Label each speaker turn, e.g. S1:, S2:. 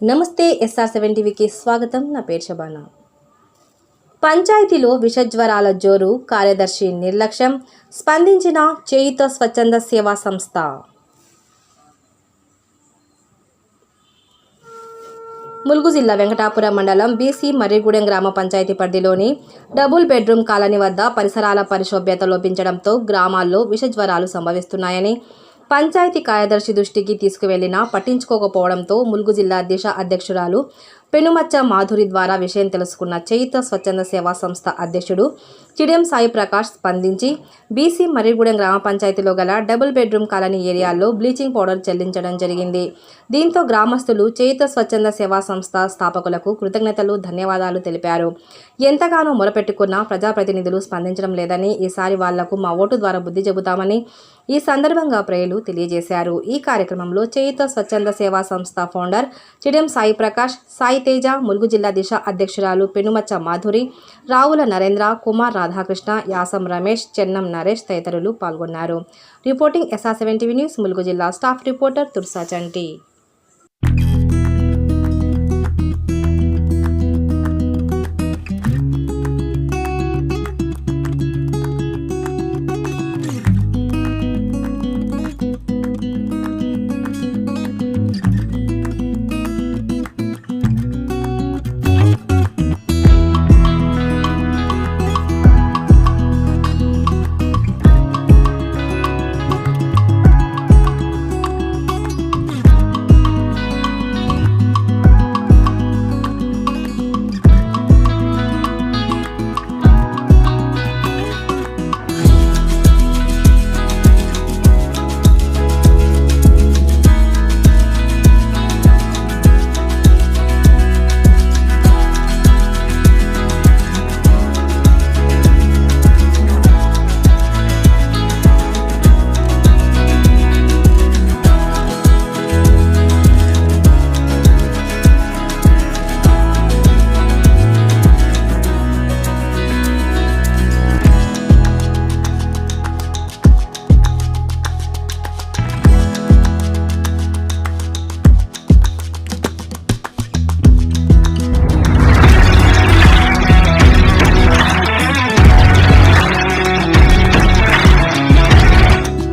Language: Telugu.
S1: నమస్తే ఎస్ఆర్ సెవెన్ టీవీకి స్వాగతం. నా పేరు శబానా. పంచాయతీలో విషజ్వరాల జోరు కార్యదర్శి నిర్లక్ష్యం స్పందించిన చేయిత స్వచ్ఛంద సేవా సంస్థ. ములుగు జిల్లా వెంకటాపురం మండలం బీసీ మర్రిగూడెం గ్రామ పంచాయతీ పరిధిలోని డబుల్ బెడ్రూమ్ కాలనీ వద్ద పరిసరాల పరిశుభ్రత లోపించడంతో గ్రామాల్లో విషజ్వరాలు సంభవిస్తున్నాయని పంచాయతీ కార్యదర్శి దృష్టికి తీసుకువెళ్ళినా పట్టించుకోకపోవడంతో ములుగు జిల్లా దిశ అధ్యక్షురాలు పెనుమచ్చ మాధురి ద్వారా విషయం తెలుసుకున్న చైత స్వచ్ఛంద సేవా సంస్థ అధ్యక్షుడు చిడియం సాయి ప్రకాష్ స్పందించి బీసీ మర్రిగూడెం గ్రామ పంచాయతీలో గల డబుల్ బెడ్రూమ్ కాలనీ ఏరియాల్లో బ్లీచింగ్ పౌడర్ చెల్లించడం జరిగింది. దీంతో గ్రామస్తులు చేయుత స్వచ్ఛంద సేవా సంస్థ స్థాపకులకు కృతజ్ఞతలు ధన్యవాదాలు తెలిపారు. ఎంతగానో మొరపెట్టుకున్న ప్రజాప్రతినిధులు స్పందించడం లేదని ఈసారి వాళ్ళకు మా ఓటు ద్వారా బుద్ధి చెబుతామని ఈ సందర్భంగా ప్రజలు తెలియజేశారు. ఈ కార్యక్రమంలో చేయుత స్వచ్ఛంద సేవా సంస్థ ఫౌండర్ చిడియం సాయి ప్రకాష్ సాయి తేజ ములుగు జిల్లా దిశ అధ్యక్షురాలు పెనుమచ్చ మాధురి రావుల నరేంద్ర కుమార్ రాధాకృష్ణ యాసం రమేష్ చెన్నం నరేష్ తదితరులు పాల్గొన్నారు. Reporting SR seven TV news Mulugu జిల్లా స్టాఫ్ రిపోర్టర్ తుర్సా చంటి.